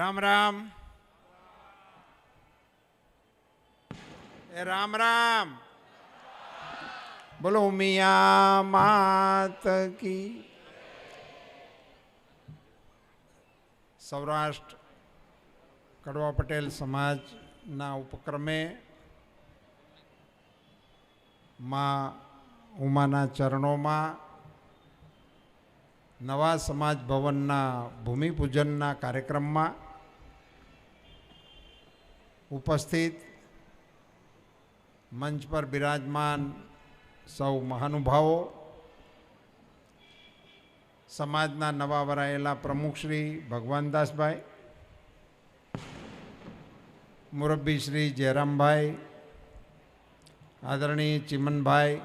રામ રામ એ રામ રામ બોલો મિયા માત કી સૌરાષ્ટ્ર કડવા પટેલ સમાજના ઉપક્રમે માં ઉમાના ચરણોમાં નવા સમાજ ભવનના ભૂમિપૂજનના કાર્યક્રમમાં ઉપસ્થિત મંચ પર બિરાજમાન સૌ મહાનુભાવો, સમાજના નવા વરાયેલા પ્રમુખશ્રી ભગવાનદાસભાઈ, મુરબ્બી શ્રી જયરામભાઈ, આદરણીય ચિમનભાઈ,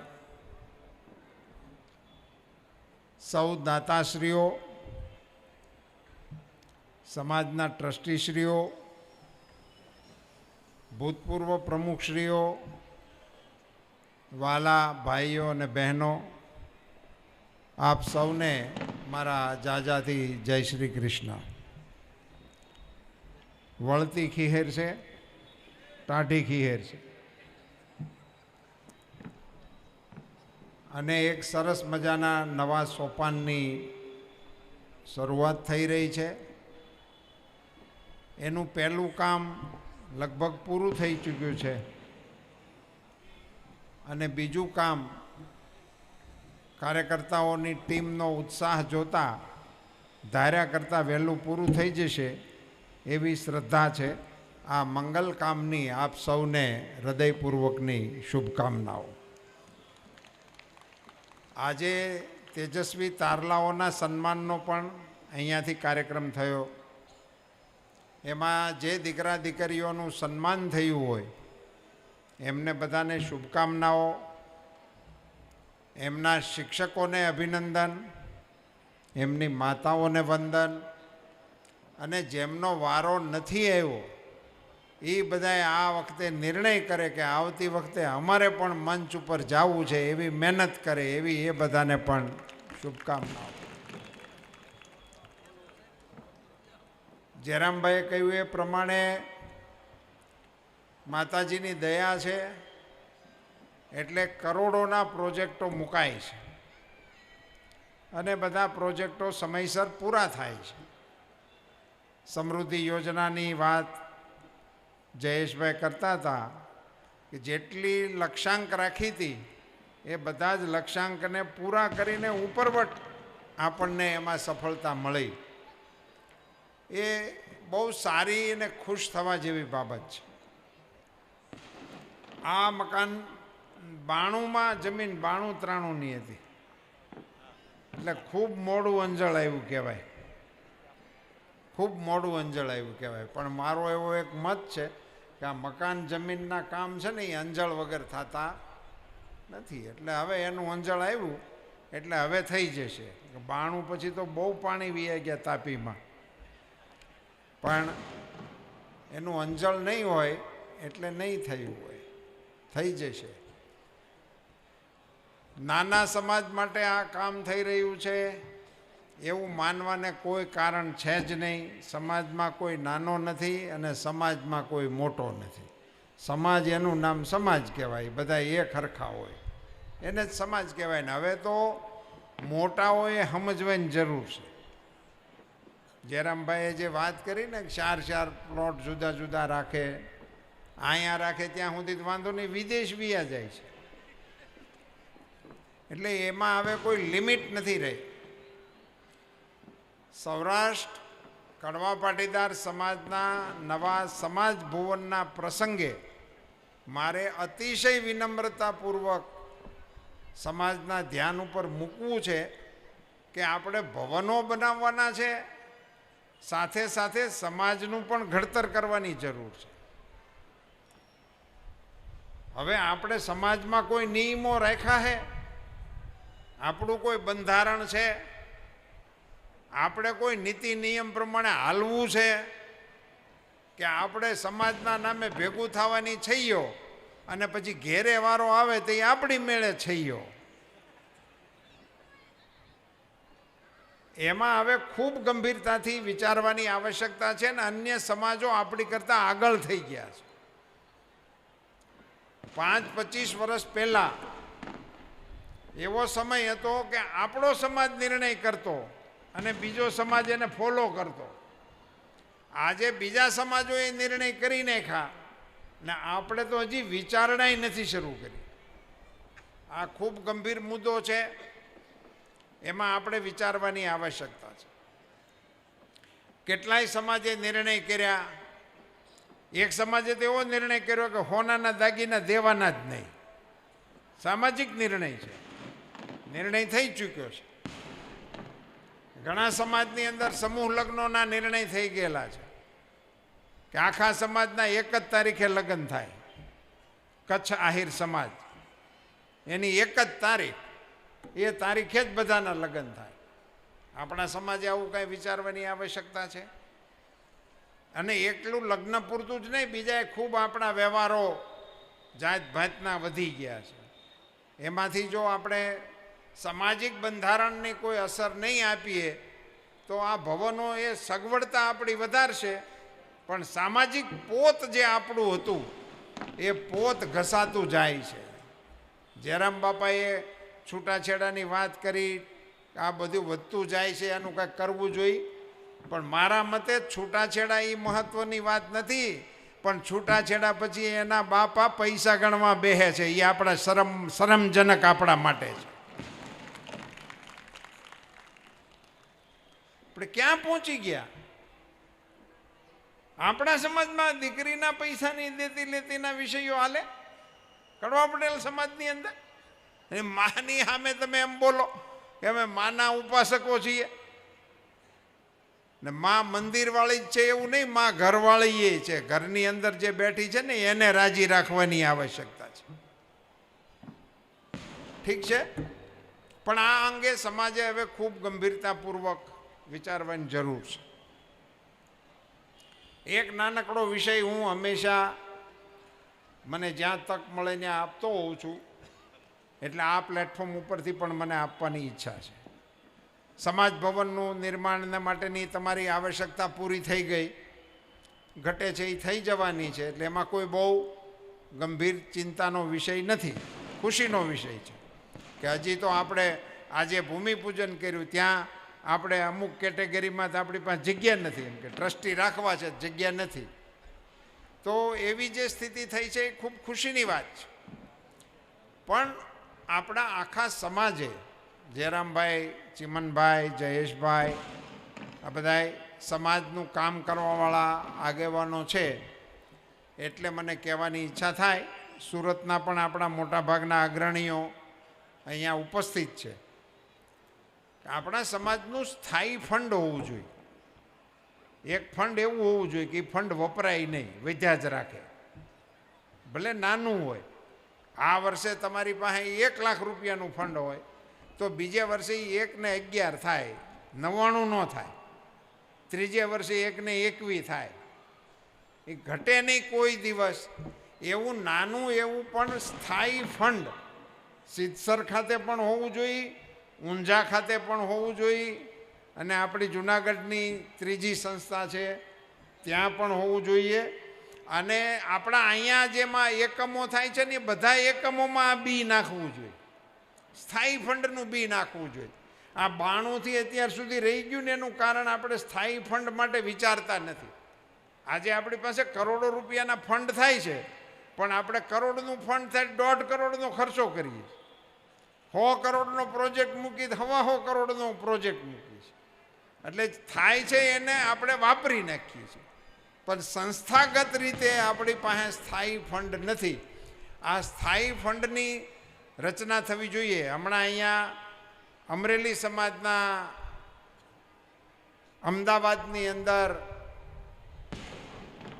સૌ દાતાશ્રીઓ, સમાજના ટ્રસ્ટીશ્રીઓ ભૂતપૂર્વ પ્રમુખશ્રીઓ, વાલા ભાઈઓ અને બહેનો, આપ સૌને મારા જાજાથી જય શ્રી કૃષ્ણ. વળતી ખીહેર છે, ટાઢી ખીહેર છે. અને એક સરસ મજાના નવા સોપાનની શરૂઆત થઈ રહી છે. એનું પહેલું કામ લગભગ પૂરું થઈ ચૂક્યું છે. અને બીજું કામ, કાર્યકર્તાઓની ટીમનો ઉત્સાહ જોતા, ધાર્યા કરતાં વહેલું પૂરું થઈ જશે એવી શ્રદ્ધા છે. આ મંગલ કામની આપ સૌને હૃદયપૂર્વકની શુભકામનાઓ. આજે તેજસ્વી તારલાઓના સન્માનનો પણ અહીંયાથી કાર્યક્રમ થયો. એમાં જે દીકરા દીકરીઓનું સન્માન થયું હોય, એમને બધાને શુભકામનાઓ, એમના શિક્ષકોને અભિનંદન, એમની માતાઓને વંદન, અને જેમનો વારો નથી આવ્યો, એ બધાએ આ વખતે નિર્ણય કરે કે આવતી વખતે અમારે પણ મંચ ઉપર જવું છે, એવી મહેનત કરે, એવી એ બધાને પણ શુભકામનાઓ. જયરામભાઈએ કહ્યું એ પ્રમાણે માતાજીની દયા છે, એટલે કરોડોના પ્રોજેક્ટો મુકાય છે. અને બધા પ્રોજેક્ટો સમયસર પૂરા થાય છે. સમૃદ્ધિ યોજનાની વાત જયેશભાઈ કરતા હતા કે જેટલી લક્ષ્યાંક રાખી હતી, એ બધા જ લક્ષ્યાંકને પૂરા કરીને ઉપરવટ આપણને એમાં સફળતા મળી. એ બહુ સારી અને ખુશ થવા જેવી બાબત છે. આ મકાન બાણુંમાં જમીન બાણું ત્રાણુંની હતી. એટલે ખૂબ મોડું અંજળ આવ્યું કહેવાય. ખૂબ મોડું અંજળ આવ્યું કહેવાય. પણ મારો એવો એક મત છે કે આ મકાન જમીનના કામ છે ને એ અંજળ વગર થતા નથી. એટલે હવે એનું અંજળ આવ્યું, એટલે હવે થઈ જશે. બાણું પછી તો બહુ પાણી વીયા ગયા તાપીમાં. પણ એનું અંજળ નહીં હોય એટલે નહીં થયું હોય. થઈ જશે. નાના સમાજ માટે આ કામ થઈ રહ્યું છે. એવું માનવાને કોઈ કારણ છે જ નહીં. સમાજમાં કોઈ નાનો નથી અને સમાજમાં કોઈ મોટો નથી. સમાજ એનું નામ સમાજ કહેવાય. બધા એક હરખા હોય. એને જ સમાજ કહેવાય ને. હવે તો મોટાઓએ સમજવાની જરૂર છે. જયરામભાઈએ જે વાત કરી ને ચાર ચાર પ્લોટ જુદા જુદા રાખે, અહીંયા રાખે, ત્યાં સુધી વાંધો નહીં, વિદેશ વિયા જાય છે. એટલે એમાં હવે કોઈ લિમિટ નથી રહી. સૌરાષ્ટ્ર કડવા પાટીદાર સમાજના નવા સમાજ ભુવનના પ્રસંગે મારે અતિશય વિનમ્રતાપૂર્વક સમાજના ધ્યાન ઉપર મૂકવું છે કે આપણે ભવનો બનાવવાના છે સાથે સાથે સમાજનું પણ ઘડતર કરવાની જરૂર છે. હવે આપણે સમાજમાં કોઈ નિયમો રાખ્યા છે આપણું કોઈ બંધારણ છે? આપણે કોઈ નીતિ નિયમ પ્રમાણે હાલવું છે? કે આપણે સમાજના નામે ભેગું થવાની છૈયો અને પછી ઘેરે વારો આવે તે આપણી મેળે છઈયો એમાં હવે ખૂબ ગંભીરતાથી વિચારવાની આવશ્યકતા છે ને અન્ય સમાજો આપણી કરતાં આગળ થઈ ગયા છે. પાંચ પચીસ વર્ષ પહેલાં એવો સમય હતો કે આપણો સમાજ નિર્ણય કરતો અને બીજો સમાજ એને ફોલો કરતો. આજે બીજા સમાજોએ નિર્ણય કરી નાખ્યા ને આપણે તો હજી વિચારણાય નથી શરૂ કરી. આ ખૂબ ગંભીર મુદ્દો છે. એમાં આપણે વિચારવાની આવશ્યકતા છે. કેટલાય સમાજે નિર્ણય કર્યા. એક સમાજે તો એવો નિર્ણય કર્યો કે હોનાના દાગીના દેવાના જ નહીં. સામાજિક નિર્ણય છે. નિર્ણય થઈ ચૂક્યો છે. ઘણા સમાજની અંદર સમૂહ લગ્નોના નિર્ણય થઈ ગયેલા છે. કે આખા સમાજના એક જ તારીખે લગ્ન થાય. કચ્છ આહિર સમાજ. એની એક જ તારીખ. એ તારીખે જ બધાના લગ્ન થાય. આપણા સમાજે આવું કાંઈ વિચારવાની આવશ્યકતા છે? અને એકલું લગ્ન પૂરતું જ નહીં બીજા ખૂબ આપણા વ્યવહારો જાત ભાતના વધી ગયા છે. એમાંથી જો આપણે સામાજિક બંધારણની કોઈ અસર નહીં આપીએ, તો આ ભવનો એ સગવડતા આપણી વધારશે. પણ સામાજિક પોત જે આપણું હતું, એ પોત ઘસાતું જાય છે. જયરામ બાપાએ છૂટાછેડાની વાત કરી, આ બધું વધતું જાય છે એનું કંઈક કરવું જોઈએ. પણ મારા મતે છૂટાછેડા એ મહત્વની વાત નથી, પણ છૂટાછેડા પછી એના બાપા પૈસા ગણવા બેહે છે. એ આપણા શરમ, શરમજનક આપણા માટે છે. આપણે ક્યાં પહોંચી ગયા? આપણા સમાજમાં દીકરીના પૈસાની દેતી લેતીના વિષયો હાલે? કડવા પટેલ સમાજની અંદર? માની સામે તમે એમ બોલો કે અમે માના ઉપાસકો છીએ. ને માં મંદિરવાળી જ છે એવું નહીં, માં ઘરવાળી એ છે. ઘરની અંદર જે બેઠી છે ને, એને રાજી રાખવાની આવશ્યકતા છે. ઠીક છે? પણ આ અંગે સમાજે હવે ખૂબ ગંભીરતાપૂર્વક વિચારવાની જરૂર છે. એક નાનકડો વિષય હું હંમેશા મને જ્યાં તક મળે ત્યાં આપતો હોઉં છું. એટલે આ પ્લેટફોર્મ ઉપરથી પણ મને આપવાની ઈચ્છા છે. સમાજ ભવનનું નિર્માણને માટેની તમારી આવશ્યકતા પૂરી થઈ ગઈ. ઘટે છે એ થઈ જવાની છે, એટલે એમાં કોઈ બહુ ગંભીર ચિંતાનો વિષય નથી, ખુશીનો વિષય છે. કે હજી તો આપણે આજે ભૂમિપૂજન કર્યું, ત્યાં આપણે અમુક કેટેગરીમાં તો આપણી પાસે જગ્યા નથી, એમ કે ટ્રસ્ટી રાખવા છે, જગ્યા નથી. તો એવી જે સ્થિતિ થઈ છે એ ખૂબ ખુશીની વાત છે. પણ આપણા આખા સમાજે જયરામભાઈ, ચિમનભાઈ, જયેશભાઈ, આ બધાય સમાજનું કામ કરવાવાળા આગેવાનો છે. એટલે મને કહેવાની ઈચ્છા થાય, સુરતના પણ આપણા મોટાભાગના અગ્રણીઓ અહીંયા ઉપસ્થિત છે. આપણા સમાજનું સ્થાયી ફંડ હોવું જોઈએ. એક ફંડ એવું હોવું જોઈએ કે એ ફંડ વપરાય નહીં વધ્યા જ રાખે. ભલે નાનું હોય આ વર્ષે તમારી પાસે એક લાખ રૂપિયાનું ફંડ હોય, તો બીજે વર્ષે એકને અગિયાર થાય, નવ્વાણું ન થાય. ત્રીજે વર્ષે એકને એકવી થાય. એ ઘટે નહીં કોઈ દિવસ. એવું નાનું એવું પણ સ્થાયી ફંડ સિદ્ધસર ખાતે પણ હોવું જોઈએ, ઊંઝા ખાતે પણ હોવું જોઈએ, અને આપણી જુનાગઢની ત્રીજી સંસ્થા છે, ત્યાં પણ હોવું જોઈએ. અને આપણા અહીંયા જેમાં એકમો થાય છે ને એ બધા એકમોમાં આ બી નાખવું જોઈએ. સ્થાયી ફંડનું બી નાખવું જોઈએ. આ બાણુંથી અત્યાર સુધી રહી ગયું ને એનું કારણ આપણે સ્થાયી ફંડ માટે વિચારતા નથી. આજે આપણી પાસે કરોડો રૂપિયાના ફંડ થાય છે, પણ આપણે કરોડનું ફંડ થાય, દોઢ કરોડનો ખર્ચો કરીએ સો કરોડનો પ્રોજેક્ટ મૂકી, હવા સો કરોડનો પ્રોજેક્ટ મૂકીએ એટલે થાય છે એને આપણે વાપરી નાખીએ છીએ. પણ સંસ્થાગત રીતે આપણી પાસે સ્થાયી ફંડ નથી. આ સ્થાયી ફંડની રચના થવી જોઈએ. હમણાં અહીંયા અમરેલી સમાજના અમદાવાદની અંદર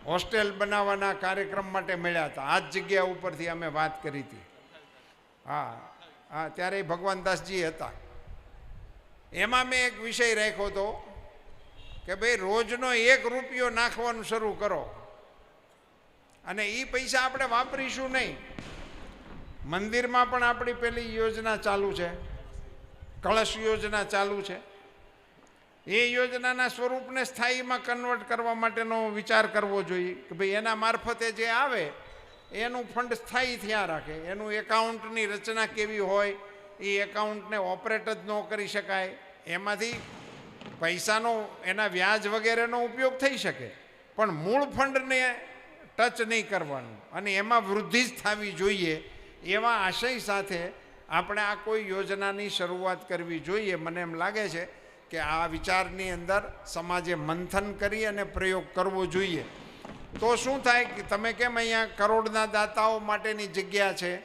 હોસ્ટેલ બનાવવાના કાર્યક્રમ માટે મળ્યા હતા. આ જ જગ્યા ઉપરથી અમે વાત કરી હતી. હા હા ત્યારે ભગવાનદાસજી હતા. એમાં મેં એક વિષય રાખ્યો હતો. કે ભાઈ, રોજનો એક રૂપિયો નાખવાનું શરૂ કરો. અને એ પૈસા આપણે વાપરીશું નહીં. મંદિરમાં પણ આપણી પેલી યોજના ચાલુ છે. કળશ યોજના ચાલુ છે. એ યોજનાના સ્વરૂપને સ્થાયીમાં કન્વર્ટ કરવા માટેનો વિચાર કરવો જોઈએ કે ભાઈ, એના મારફતે જે આવે, એનું ફંડ સ્થાયી થયા રાખે. એનું એકાઉન્ટની રચના કેવી હોય, એ એકાઉન્ટને ઓપરેટ જ ન કરી શકાય. એમાંથી પૈસાનો, એના વ્યાજ વગેરેનો ઉપયોગ થઈ શકે. પણ મૂળ ફંડને ટચ નહીં કરવાનું. અને એમાં વૃદ્ધિ જ થવી જોઈએ. એવા આશય સાથે આપણે આ કોઈ યોજનાની શરૂઆત કરવી જોઈએ. મને એમ લાગે છે કે આ વિચારની અંદર સમાજે મંથન કરી અને પ્રયોગ કરવો જોઈએ. તો શું થાય કે તમે કેમ અહીંયા કરોડના દાતાઓ માટેની જગ્યા છે?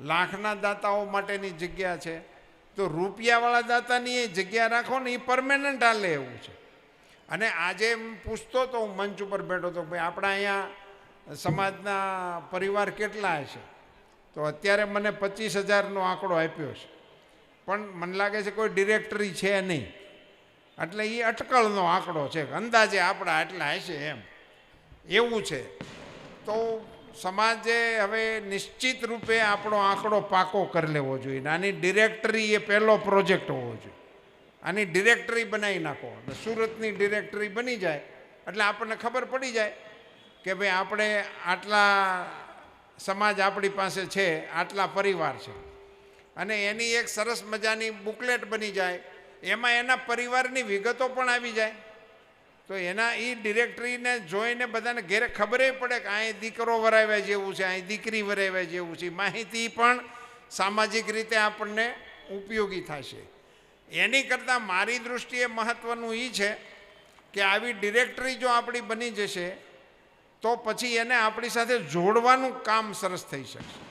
લાખના દાતાઓ માટેની જગ્યા છે? તો રૂપિયાવાળા દાતાની એ જગ્યા રાખો ને એ પરમેનન્ટ હાલે એવું છે. અને આજે પૂછતો તો હું મંચ ઉપર બેઠો તો ભાઈ આપણા અહીંયા સમાજના પરિવાર કેટલા હશે તો અત્યારે મને પચીસ હજારનો આંકડો આપ્યો છે. પણ મને લાગે છે કોઈ ડિરેક્ટરી છે નહીં. એટલે એ અટકળનો આંકડો છે અંદાજે આપણા આટલા હશે એમ. એવું છે. તો સમાજે હવે નિશ્ચિત રૂપે આપણો આંકડો પાકો કરી લેવો જોઈએ આની ડિરેક્ટરી એ પહેલો પ્રોજેક્ટ હોવો જોઈએ. આની ડિરેક્ટરી બનાવી નાખો. સુરતની ડિરેક્ટરી બની જાય, એટલે આપણને ખબર પડી જાય કે ભાઈ આપણે આટલા સમાજ આપણી પાસે છે, આટલા પરિવાર છે. અને એની એક સરસ મજાની બુકલેટ બની જાય. એમાં એના પરિવારની વિગતો પણ આવી જાય. તો એના એ ડિરેક્ટરીને જોઈને બધાને ઘેરે ખબરે પડે કે અહીં દીકરો વરાવ્યા જેવું છે અહીં દીકરી વરાવ્યા જેવું છે. માહિતી પણ સામાજિક રીતે આપણને ઉપયોગી થશે. એની કરતાં મારી દૃષ્ટિએ મહત્ત્વનું એ છે કે આવી ડિરેક્ટરી જો આપણી બની જશે, તો પછી એને આપણી સાથે જોડવાનું કામ સરસ થઈ શકશે.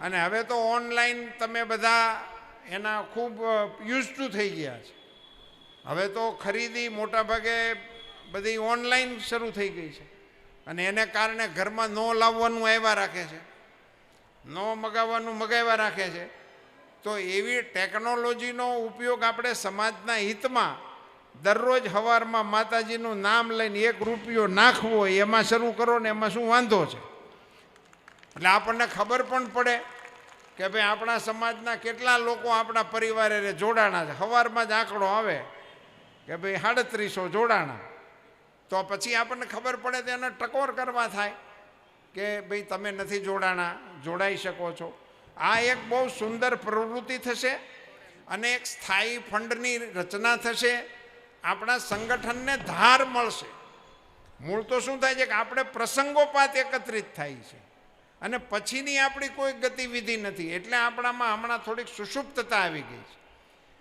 અને હવે તો ઓનલાઈન તમે બધા એના ખૂબ યુઝ ટુ થઈ ગયા છે. હવે તો ખરીદી મોટાભાગે બધી ઓનલાઈન શરૂ થઈ ગઈ છે. અને એને કારણે ઘરમાં ન લાવવાનું આવ્યા રાખે છે. ન મગાવવાનું મગાવ્યા રાખે છે. તો એવી ટેકનોલોજીનો ઉપયોગ આપણે સમાજના હિતમાં દરરોજ સવારમાં માતાજીનું નામ લઈને એક રૂપિયો નાખવો એમાં શરૂ કરો ને એમાં શું વાંધો છે? એટલે આપણને ખબર પણ પડે કે ભાઈ આપણા સમાજના કેટલા લોકો આપણા પરિવારે જોડાણા છે. સવારમાં જ આંકડો આવે કે ભાઈ સાડત્રીસો જોડાણા. તો પછી આપણને ખબર પડે તો એને ટકોર કરવા થાય કે ભાઈ તમે નથી જોડાણા, જોડાઈ શકો છો. આ એક બહુ સુંદર પ્રવૃત્તિ થશે અને એક સ્થાયી ફંડની રચના થશે. આપણા સંગઠનને ધાર મળશે. મૂળ તો શું થાય છે કે આપણે પ્રસંગોપાત એકત્રિત થાય છે. અને પછીની આપણી કોઈ ગતિવિધિ નથી. એટલે આપણામાં હમણાં થોડીક સુષુપ્તતા આવી ગઈ છે.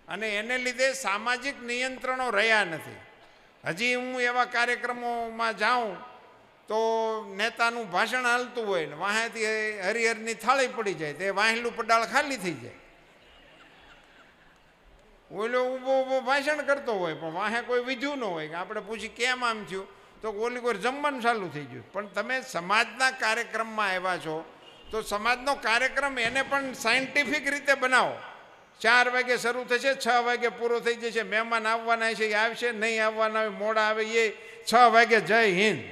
અને એને લીધે સામાજિક નિયંત્રણો રહ્યા નથી. હજી હું એવા કાર્યક્રમોમાં જાઉં તો નેતાનું ભાષણ હાલતું હોય ને વાહેથી હરિહરની થાળી પડી જાય તે વાહેલું પડાળ ખાલી થઈ જાય. ઓલો ઊભો ઊભો ભાષણ કરતો હોય પણ વાહે કોઈ વિધ્યું ન હોય કે આપણે પૂછી કેમ આમ થયું? તો ઓલી કોઈ જમવાનું ચાલુ થઈ ગયું. પણ તમે સમાજના કાર્યક્રમમાં આવ્યા છો તો સમાજનો કાર્યક્રમ એને પણ સાયન્ટિફિક રીતે બનાવો. ચાર વાગે શરૂ થશે, છ વાગે પૂરો થઈ જશે, મહેમાન આવવાના છે, એ આવશે, નહીં આવવાના હોય, મોડા આવે એ, છ વાગે જય હિન્દ.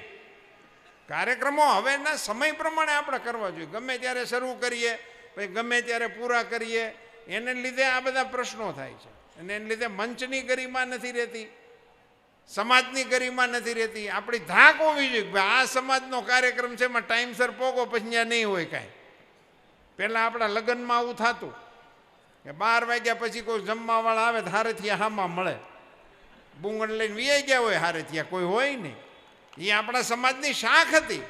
કાર્યક્રમો હવેના સમય પ્રમાણે આપણે કરવા જોઈએ. ગમે ત્યારે શરૂ કરીએ, પછી ગમે ત્યારે પૂરા કરીએ, એને લીધે આ બધા પ્રશ્નો થાય છે. અને એને લીધે મંચની ગરિમા નથી રહેતી, સમાજની ગરિમા નથી રહેતી. આપણી ધાક હોવી જોઈએ ભાઈ આ સમાજનો કાર્યક્રમ છે, એમાં ટાઈમસર પોગો પછી નહીં હોય કાંઈ. પહેલાં આપણા લગ્નમાં આવું થતું. કે બાર વાગ્યા પછી કોઈ જમવાવાળા આવે તો હારેથી હામાં મળે. બુંગણ લઈને વીઆઈ ગયા હોય હારેથી કોઈ હોય નહીં. એ આપણા સમાજની શાખ હતી.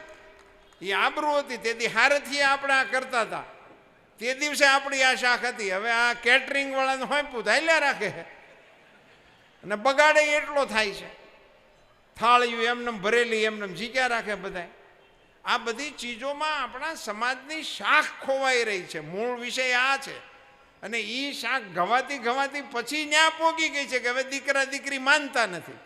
એ આબરૂ હતી તેથી હારેથી આપણે આ કરતા હતા. તે દિવસે આપણી આ શાખ હતી. હવે આ કેટરિંગ વાળાને હોંપ્યું હાલ્યા રાખે અને બગાડે એટલો થાય છે. થાળીયું એમને ભરેલી એમને જીક્યા રાખે બધા આ બધી ચીજોમાં આપણા સમાજની શાખ ખોવાઈ રહી છે. મૂળ વિષય આ છે. અને એ શાક ઘવાતી ગવાતી પછી ન્યા પોગી ગઈ છે કે હવે દીકરા દીકરી માનતા નથી.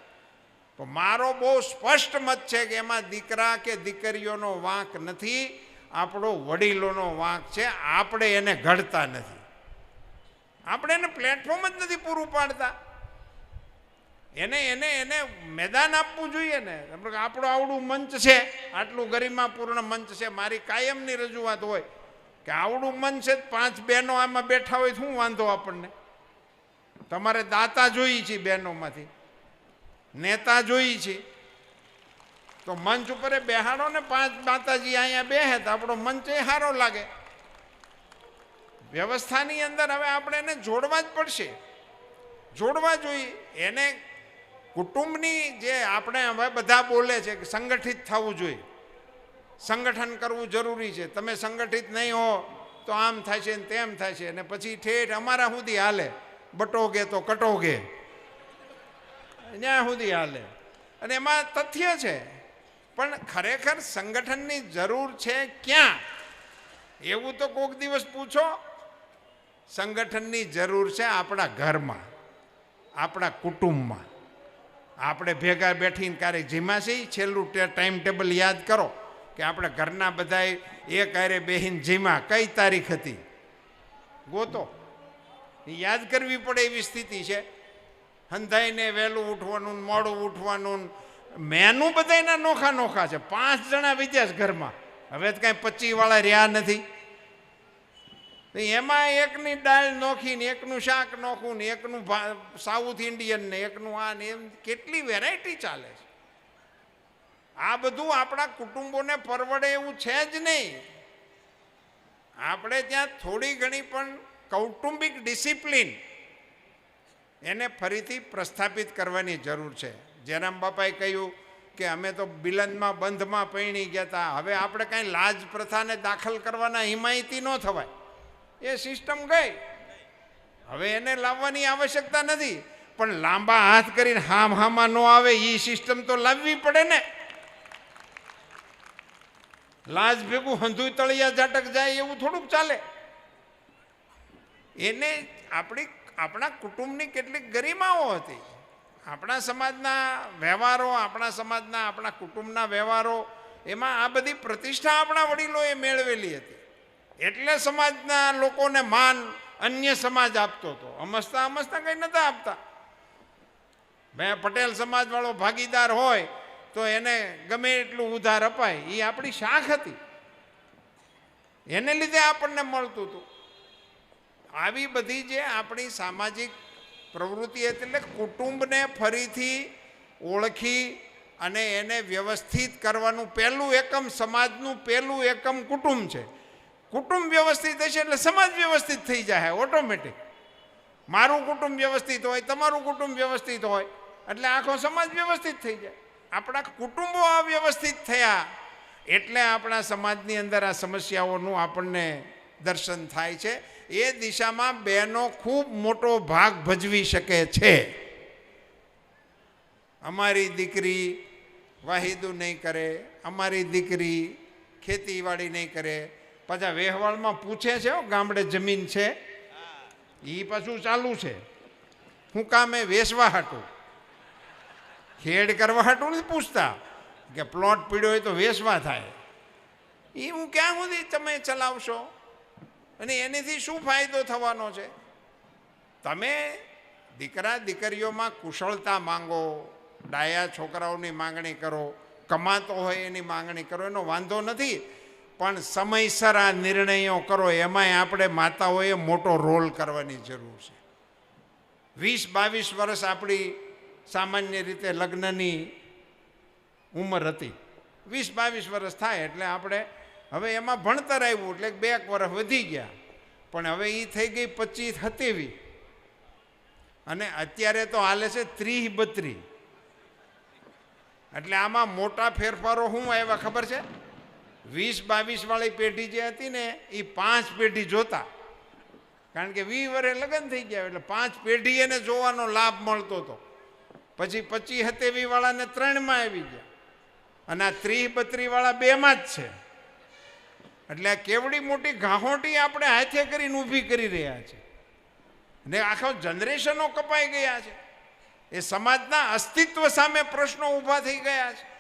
પણ મારો બહુ સ્પષ્ટ મત છે કે એમાં દીકરા કે દીકરીઓનો વાંક નથી, આપણો વડીલોનો વાંક છે, આપણે એને ઘડતા નથી. આપણે એને પ્લેટફોર્મ જ નથી પૂરું પાડતા. એને એને એને મેદાન આપવું જોઈએ ને. આપણું આવડું મંચ છે, આટલું ગરિમાપૂર્ણ મંચ છે, મારી કાયમની રજૂઆત હોય. કે આવડું મન છે પાંચ બહેનો આમાં બેઠા હોય શું વાંધો આપણને? તમારે દાતા જોઈએ છે બહેનોમાંથી. નેતા જોઈએ છે. તો મંચ ઉપર બેહાડો ને પાંચ માતાજી અહીંયા બેહે તો આપણો મંચ એ સારો લાગે. વ્યવસ્થાની અંદર હવે આપણે એને જોડવા જ પડશે. જોડવા જોઈએ. એને કુટુંબની જે આપણે હવે બધા બોલે છે કે સંગઠિત થવું જોઈએ. સંગઠન કરવું જરૂરી છે. તમે સંગઠિત નહીં હો તો આમ થાય છે ને તેમ થાય છે. અને પછી ઠેઠ અમારા સુધી હાલે. બટોગે તો કટોગે. ત્યાં સુધી હાલે. અને એમાં તથ્ય છે. પણ ખરેખર સંગઠનની જરૂર છે ક્યાં? એવું તો કોક દિવસ પૂછો. સંગઠનની જરૂર છે આપણા ઘરમાં, આપણા કુટુંબમાં. આપણે ભેગા બેઠીને ક્યારેક જીમાસી છેલ્લું ટાઈમ ટેબલ યાદ કરો. કે આપણે ઘરના બધાએ એક અરે બેહીને જીમા. કઈ તારીખ હતી? ગોતો. યાદ કરવી પડે એવી સ્થિતિ છે. હંધાઈને વહેલું ઉઠવાનું, મોડું ઉઠવાનું. મેનુ બધાયના નોખા નોખા છે. પાંચ જણા વિદ્યા છે ઘરમાં. હવે તો કાંઈ પચી વાળા રહ્યા નથી. એમાં એકની દાળ નોખી ને એકનું શાક નોખું ને, એકનું સાઉથ ઇન્ડિયન ને, એકનું આ ને એમ કેટલી વેરાયટી ચાલે છે. આ બધું આપણા કુટુંબોને પરવડે એવું છે જ નહીં. આપણે ત્યાં થોડી ઘણી પણ કૌટુંબિક ડિસિપ્લિન એને ફરીથી પ્રસ્થાપિત કરવાની જરૂર છે. જયરામ બાપાએ કહ્યું કે અમે તો બિલંદમાં બંધમાં પૈણી ગયા હતા હવે આપણે કાંઈ લાજ પ્રથાને દાખલ કરવાના હિમાયતી ન થવાય. એ સિસ્ટમ ગઈ. હવે એને લાવવાની આવશ્યકતા નથી. પણ લાંબા હાથ કરીને હામ હામાં ન આવે એ સિસ્ટમ તો લાવવી પડે ને. લાજ ભેગું હંધુય તળિયા ઝાટક જાય એવું થોડુંક ચાલે. એને આપણી આપણા કુટુંબની કેટલીક ગરિમાઓ હતી. આપણા સમાજના વ્યવહારો, આપણા સમાજના, આપણા કુટુંબના વ્યવહારો, એમાં આ બધી પ્રતિષ્ઠા આપણા વડીલોએ મેળવેલી હતી. એટલે સમાજના લોકોને માન અન્ય સમાજ આપતો હતો. અમસ્તા અમસ્તા કંઈ નતા આપતા. મેં પટેલ સમાજવાળો ભાગીદાર હોય તો એને ગમે એટલું ઉધાર અપાય એ આપણી શાખ હતી. એને લીધે આપણને મળતું હતું આવી બધી જે આપણી સામાજિક પ્રવૃત્તિ એટલે કુટુંબને ફરીથી ઓળખી અને એને વ્યવસ્થિત કરવાનું પહેલું એકમ, સમાજનું પહેલું એકમ કુટુંબ છે. કુટુંબ વ્યવસ્થિત હશે એટલે સમાજ વ્યવસ્થિત થઈ જાય ઓટોમેટિક. મારું કુટુંબ વ્યવસ્થિત હોય, તમારું કુટુંબ વ્યવસ્થિત હોય, એટલે આખો સમાજ વ્યવસ્થિત થઈ જાય. આપણા કુટુંબો અવ્યવસ્થિત થયા એટલે આપણા સમાજની અંદર આ સમસ્યાઓનું આપણને દર્શન થાય છે. એ દિશામાં બહેનો ખૂબ મોટો ભાગ ભજવી શકે છે. અમારી દીકરી વાહિદું નહીં કરે, અમારી દીકરી ખેતીવાડી નહીં કરે. પાછા વેહવાળમાં પૂછે છે ગામડે જમીન છે? એ પાછું ચાલુ છે. હું કામે વેસવા હાટું. ખેડ કરવા હાટું નથી પૂછતા. કે પ્લોટ પીડ્યો હોય તો વેસવા થાય. એ હું ક્યાં સુધી તમે ચલાવશો? અને એનેથી શું ફાયદો થવાનો છે? તમે દીકરા દીકરીઓમાં કુશળતા માંગો, ડાયા છોકરાઓની માંગણી કરો, કમાતો હોય એની માંગણી કરો, એનો વાંધો નથી. પણ સમયસર આ નિર્ણયો કરો, એમાંય આપણે માતાઓએ મોટો રોલ કરવાની જરૂર છે. વીસ બાવીસ વર્ષ આપણી સામાન્ય રીતે લગ્નની ઉંમર હતી. વીસ બાવીસ વર્ષ થાય એટલે આપણે હવે એમાં ભણતર આવ્યું એટલે બે એક વર્ષ વધી ગયા. પણ હવે એ થઈ ગઈ પચીસ સત્યાવીસ અને અત્યારે તો હાલે છે ત્રીસ બત્રીસ. એટલે આમાં મોટા ફેરફારો શું આવ્યા ખબર છે? વીસ બાવીસવાળી પેઢી જે હતી ને એ પાંચ પેઢી જોતા. કારણ કે વી વરે લગ્ન થઈ ગયા એટલે પાંચ પેઢી એને જોવાનો લાભ મળતો હતો પછી પચી હતેવી વાળાને ત્રણમાં આવી ગયા. અને આ ત્રીસ બત્રી વાળા બેમાં જ છે. એટલે આ કેવડી મોટી ઘાહોટી આપણે હાથે કરીને ઊભી કરી રહ્યા છે. ને આખા જનરેશનો કપાઈ ગયા છે. એ સમાજના અસ્તિત્વ સામે પ્રશ્નો ઊભા થઈ ગયા છે.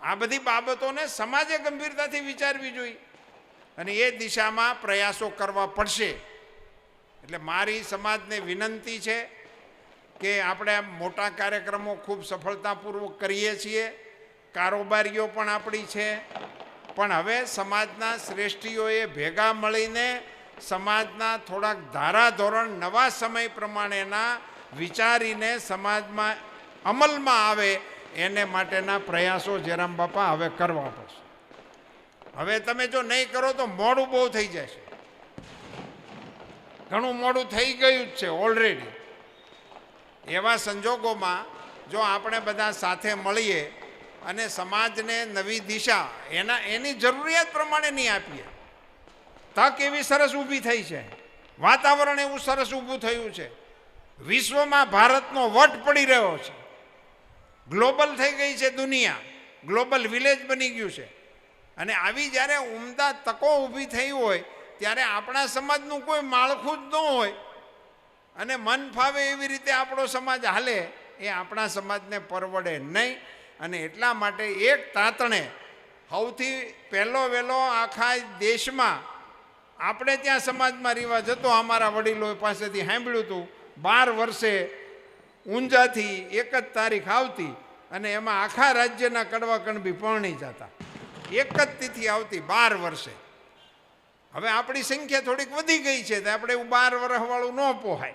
આ બધી બાબતોને સમાજે ગંભીરતાથી વિચારવી જોઈએ. અને એ દિશામાં પ્રયાસો કરવા પડશે. એટલે મારી સમાજને વિનંતી છે કે આપણે મોટા કાર્યક્રમો ખૂબ સફળતાપૂર્વક કરીએ છીએ, કારોબારીઓ પણ આપણી છે. પણ હવે સમાજના શ્રેષ્ઠીઓએ ભેગા મળીને સમાજના થોડાક ધારાધોરણ નવા સમય પ્રમાણેના વિચારીને સમાજમાં અમલમાં આવે એને માટેના પ્રયાસો જયરામ બાપા હવે કરવા પડશે. હવે તમે જો નહીં કરો તો મોડું બહુ થઈ જશે. ઘણું મોડું થઈ ગયું જ છે ઓલરેડી. એવા સંજોગોમાં જો આપણે બધા સાથે મળીએ અને સમાજને નવી દિશા એના એની જરૂરિયાત પ્રમાણે નહીં આપીએ, તક એવી સરસ ઊભી થઈ છે. વાતાવરણ એવું સરસ ઊભું થયું છે. વિશ્વમાં ભારતનો વટ પડી રહ્યો છે. ગ્લોબલ થઈ ગઈ છે દુનિયા. ગ્લોબલ વિલેજ બની ગયું છે. અને આવી જ્યારે ઉમદા તકો ઊભી થઈ હોય, ત્યારે આપણા સમાજનું કોઈ માળખું જ ન હોય અને મન ફાવે એવી રીતે આપણો સમાજ હાલે, એ આપણા સમાજને પરવડે નહીં. અને એટલા માટે એક તાતણે સૌથી પહેલો વહેલો આખા દેશમાં આપણે ત્યાં સમાજમાં રિવાજ હતો, અમારા વડીલો પાસેથી સાંભળ્યું હતું, બાર વર્ષે ઊંઝાથી એક જ તારીખ આવતી અને એમાં આખા રાજ્યના કડવા કણબી પરણી જતા. એક જ તિથિ આવતી બાર વર્ષે. હવે આપણી સંખ્યા થોડીક વધી ગઈ છે, તો આપણે એવું બાર વર્ષવાળું ન પોહાય.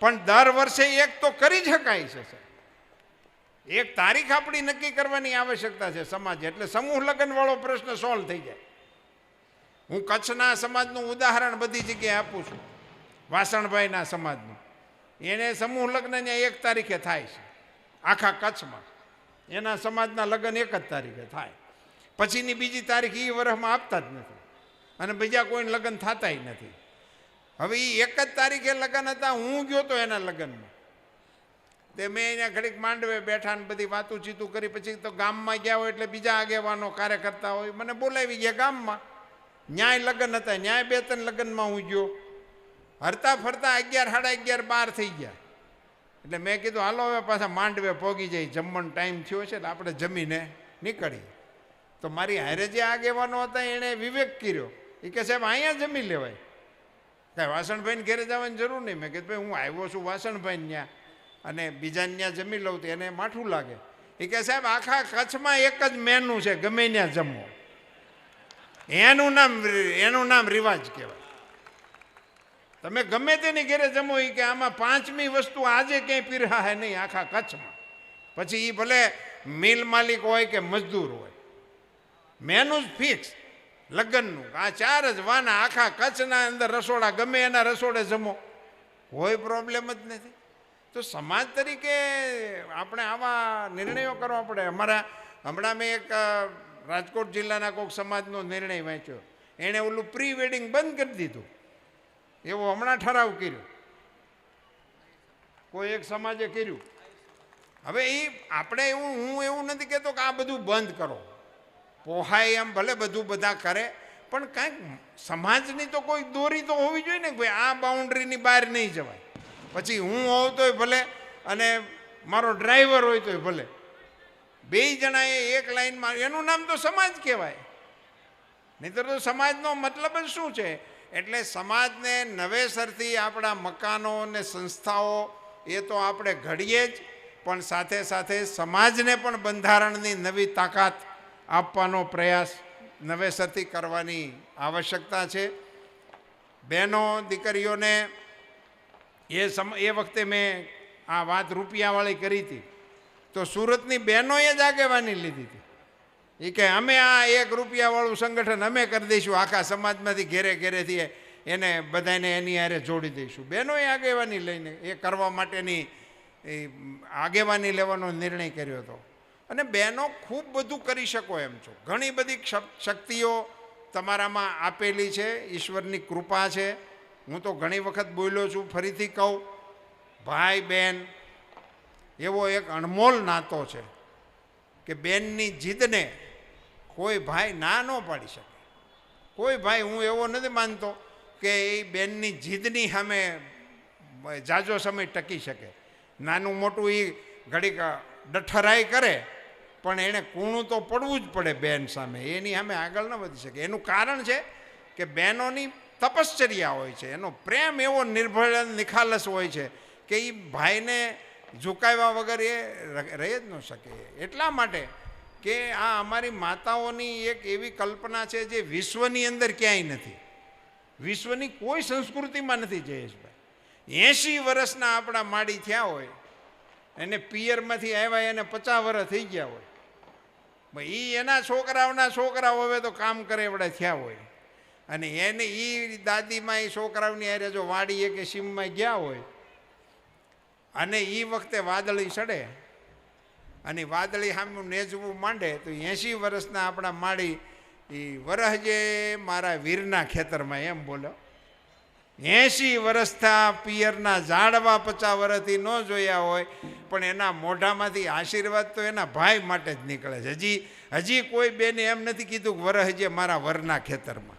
પણ દર વર્ષે એક તો કરી શકાય છે સર. એક તારીખ આપણી નક્કી કરવાની આવશ્યકતા છે સમાજ. એટલે સમૂહ લગ્નવાળો પ્રશ્ન સોલ્વ થઈ જાય. હું કચ્છના સમાજનું ઉદાહરણ બધી જગ્યાએ આપું છું. વાસણભાઈના સમાજનું. એને સમૂહ લગ્ન એક તારીખે થાય છે. આખા કચ્છમાં. એના સમાજના લગ્ન એક જ તારીખે થાય. પછીની બીજી તારીખ એ વર્ષમાં આપતા જ નથી. અને બીજા કોઈને લગ્ન થતાય નથી. હવે એ એક જ તારીખે લગ્ન હતા, હું ગયો તો એના લગ્નમાં. તે મેં અહીંયા ઘડીક માંડવે બેઠા ને બધી વાતું ચીતું કરી, પછી તો ગામમાં ગયા હોય એટલે બીજા આગેવાનો કાર્યકર્તા હોય. મને બોલાવી ગયા ગામમાં. ન્યાય લગ્ન હતા, ન્યાય બે ત્રણ લગ્નમાં હું ગયો. હરતા ફરતા અગિયાર, સાડા અગિયાર, બાર થઈ ગયા. એટલે મેં કીધું, હાલો, હવે પાછા માંડવે પોગી જાય જમવાનો ટાઈમ થયો છે એટલે આપણે જમીને નીકળીએ. તો મારી હારે જે આગેવાનો હતા, એણે વિવેક કર્યો. એ કે સાહેબ, અહીંયા જમી લેવાય. કાંઈ વાસણભાઈને ઘેરે જવાની જરૂર નહીં. મેં કીધું, ભાઈ, હું આવ્યો છું વાસણભાઈ ત્યાં અને બીજા ત્યાં જમી લઉં તો એને માઠું લાગે. એ કે, સાહેબ, આખા કચ્છમાં એક જ મેનુ છે, ગમે ત્યાં જમવો એનું નામ એનું નામ રિવાજ કહેવાય. તમે ગમે તેની ઘેરે જમો, એ કે, આમાં પાંચમી વસ્તુ આજે ક્યાંય પીરહા નહીં, આખા કચ્છમાં. પછી એ ભલે મિલ માલિક હોય કે મજદૂર હોય. મેનુ જ ફિક્સ. લગ્નનું. આ ચાર જ વાના આખા કચ્છના અંદર રસોડા, ગમે એના રસોડે જમો. કોઈ પ્રોબ્લેમ જ નથી. તો સમાજ તરીકે આપણે આવા નિર્ણયો કરવા પડે. અમારા, હમણાં મેં એક રાજકોટ જિલ્લાના કોઈક સમાજનો નિર્ણય વાંચ્યો. એણે ઓલું પ્રી વેડિંગ બંધ કરી દીધું. એવો હમણાં ઠરાવ કર્યો. કોઈ એક સમાજે કર્યું. હવે એ આપણે એવું, હું એવું નથી કહેતો કે આ બધું બંધ કરો. પોહાય એમ ભલે બધું બધા કરે, પણ કાંઈક સમાજની તો કોઈ દોરી તો હોવી જોઈએ ને ભાઈ આ બાઉન્ડ્રીની બહાર નહીં જવાય. પછી હું હોઉં તોય ભલે અને મારો ડ્રાઈવર હોય તોય ભલે. બે જણાએ એક લાઈનમાં, એનું નામ તો સમાજ કહેવાય. નહીંતર તો સમાજનો મતલબ જ શું છે? એટલે સમાજને નવેસરથી આપણા મકાનો અને સંસ્થાઓ, એ તો આપણે ઘડીએ જ, પણ સાથે સાથે સમાજને પણ બંધારણની નવી તાકાત આપવાનો પ્રયાસ નવેસરથી કરવાની આવશ્યકતા છે. બહેનો, દીકરીઓને એ સમ, એ વખતે મેં આ વાત રૂપિયાવાળી કરી હતી. તો સુરતની બહેનોએ જ આગેવાની લીધી હતી. એ કે અમે આ એક રૂપિયાવાળું સંગઠન અમે કરી દઈશું, આખા સમાજમાંથી ઘેરે ઘેરેથી એને બધાને એની હારે જોડી દઈશું. બહેનોએ આગેવાની લઈને એ કરવા માટેની આગેવાની લેવાનો નિર્ણય કર્યો હતો. અને બહેનો ખૂબ બધું કરી શકો એમ છો. ઘણી બધી શક્તિઓ તમારામાં આપેલી છે, ઈશ્વરની કૃપા છે. હું તો ઘણી વખત બોલ્યો છું, ફરીથી કહું, ભાઈ બહેન, એવો એક અણમોલ નાતો છે કે બેનની જીદને કોઈ ભાઈ ના ન પાડી શકે. કોઈ ભાઈ હું એવો નથી માનતો કે એ બેનની જીદની સામે જાજો સમય ટકી શકે. નાનું મોટું એ ઘડીક ડઠરાઈ કરે પણ એણે કૂણું તો પડવું જ પડે બેન સામે. એની સામે આગળ ન વધી શકે. એનું કારણ છે કે બહેનોની તપશ્ચર્યા હોય છે. એનો પ્રેમ એવો નિર્ભય નિખાલસ હોય છે કે એ ભાઈને ઝુકાવ્યા વગર એ રહી જ ન શકે. એટલા માટે કે આ અમારી માતાઓની એક એવી કલ્પના છે જે વિશ્વની અંદર ક્યાંય નથી. વિશ્વની કોઈ સંસ્કૃતિમાં નથી જયેશભાઈ. એંશી વર્ષના આપણા માડી થયા હોય. એને પિયરમાંથી આવ્યા એને પચાસ વર્ષ થઈ ગયા હોય. એ એના છોકરાઓના છોકરાઓ હવે તો કામ કરે એવડા થયા હોય. અને એને એ દાદીમાં એ છોકરાઓની હારે જો વાડીએ કે સીમમાં ગયા હોય, અને એ વખતે વાદળી ચડે, અને વાદળી સામે નેજવું માંડે, તો એંશી વર્ષના આપણા માળી એ વરહજે મારા વીરના ખેતરમાં એમ બોલો. એંશી વર્ષથી પિયરના ઝાડવા પચાસ વર્ષથી ન જોયા હોય, પણ એના મોઢામાંથી આશીર્વાદ તો એના ભાઈ માટે જ નીકળે છે. હજી હજી કોઈ બેને એમ નથી કીધું કે વરહજે મારા વરના ખેતરમાં.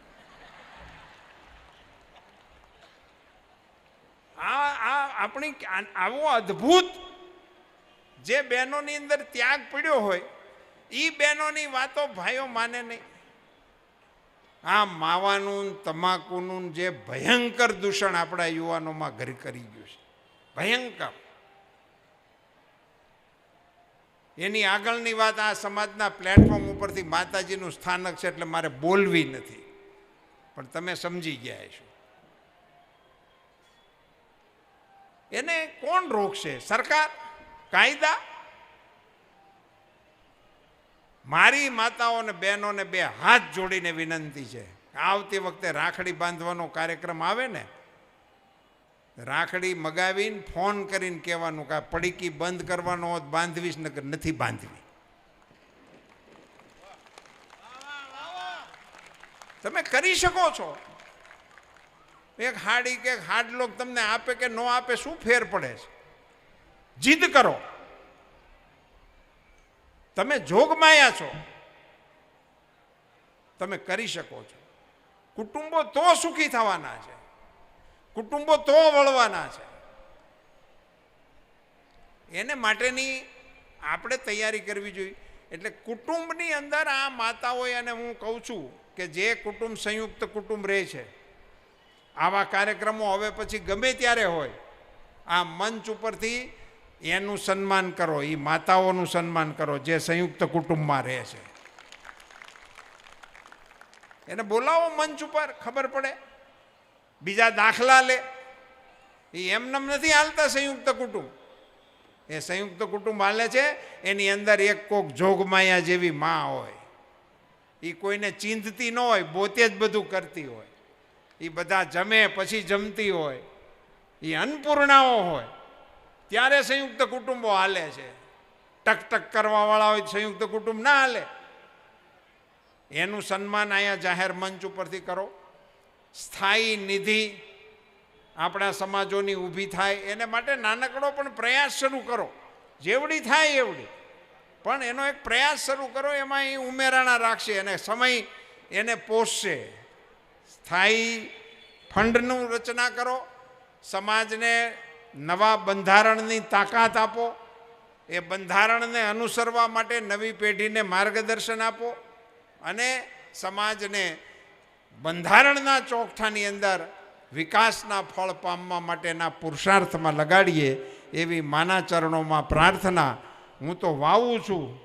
આ આ આપણી આવો અદ્ભુત જે બહેનોની અંદર ત્યાગ પડ્યો હોય એ બહેનોની વાતો ભાઈઓ માને નહીં. આ માવાનું તમાકુનું જે ભયંકર દૂષણ આપણા યુવાનોમાં ઘર કરી ગયું છે. ભયંકર. એની આગળની વાત આ સમાજના પ્લેટફોર્મ ઉપરથી માતાજીનું સ્થાનક છે એટલે મારે બોલવી નથી. પણ તમે સમજી ગયા છો એને કોણ રોકશે? સરકાર? કાયદા? મારી માતાઓને બહેનોને બે હાથ જોડીને વિનંતી છે. આવતી વખતે રાખડી બાંધવાનો કાર્યક્રમ આવે ને, રાખડી મગાવીને ફોન કરીને કહેવાનું કે પડીકી બંધ કરવાનો હોત, બાંધવીશ, નકર નથી બાંધવી. તમે કરી શકો છો. એક હાડી કે હાડલોક તમને આપે કે ન આપે, શું ફેર પડે છે? જીદ કરો. તમે જોગમાયા છો. તમે કરી શકો છો. કુટુંબો તો સુખી થવાના છે. કુટુંબો તો વળવાના છે. એને માટેની આપણે તૈયારી કરવી જોઈએ. એટલે કુટુંબની અંદર આ માતાઓએ અને હું કહું છું કે જે કુટુંબ સંયુક્ત કુટુંબ રહે છે, આવા કાર્યક્રમો હવે પછી ગમે ત્યારે હોય, આ મંચ ઉપરથી એનું સન્માન કરો એ માતાઓનું સન્માન કરો, જે સંયુક્ત કુટુંબમાં રહે છે. એને બોલાવો મંચ ઉપર, ખબર પડે. બીજા દાખલા લે. એ એમનેમ નથી હાલતા સંયુક્ત કુટુંબ. એ સંયુક્ત કુટુંબ હાલે છે, એની અંદર એક કોક જોગમાયા જેવી માં હોય. એ કોઈને ચીંધતી ન હોય, પોતે જ બધું કરતી હોય. એ બધા જમે પછી જમતી હોય. એ અન્નપૂર્ણાઓ હોય. ત્યારે સંયુક્ત કુટુંબો હાલે છે. ટક ટક કરવાવાળા હોય સંયુક્ત કુટુંબ ના હાલે. એનું સન્માન અહીંયા જાહેર મંચ ઉપરથી કરો. સ્થાયી નિધિ આપણા સમાજોની ઊભી થાય. એને માટે નાનકડો પણ પ્રયાસ શરૂ કરો. જેવડી થાય એવડી. પણ એનો એક પ્રયાસ શરૂ કરો, એમાં એ ઉમેરાણા રાખશે અને સમય એને પોષશે. સ્થાયી ફંડનું રચના કરો. સમાજને નવા બંધારણની તાકાત આપો, એ બંધારણને અનુસરવા માટે નવી પેઢીને માર્ગદર્શન આપો અને સમાજને બંધારણના ચોકઠાની અંદર વિકાસના ફળ પામવા માટેના પુરુષાર્થમાં લગાડીએ એવી માના ચરણોમાં પ્રાર્થના હું તો વાવું છું.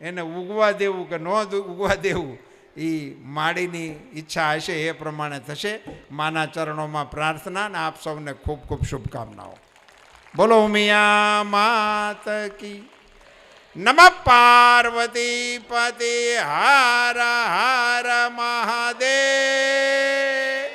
એને ઉગવા દેવું કે ન ઉગવા દેવું એ માડીની ઈચ્છા હશે એ પ્રમાણે થશે. માના ચરણોમાં પ્રાર્થના અને આપ સૌને ખૂબ ખૂબ શુભકામનાઓ. બોલો મિયા માત કી. નમ પાર્વતી પતિ. હાર હાર મહાદેવ.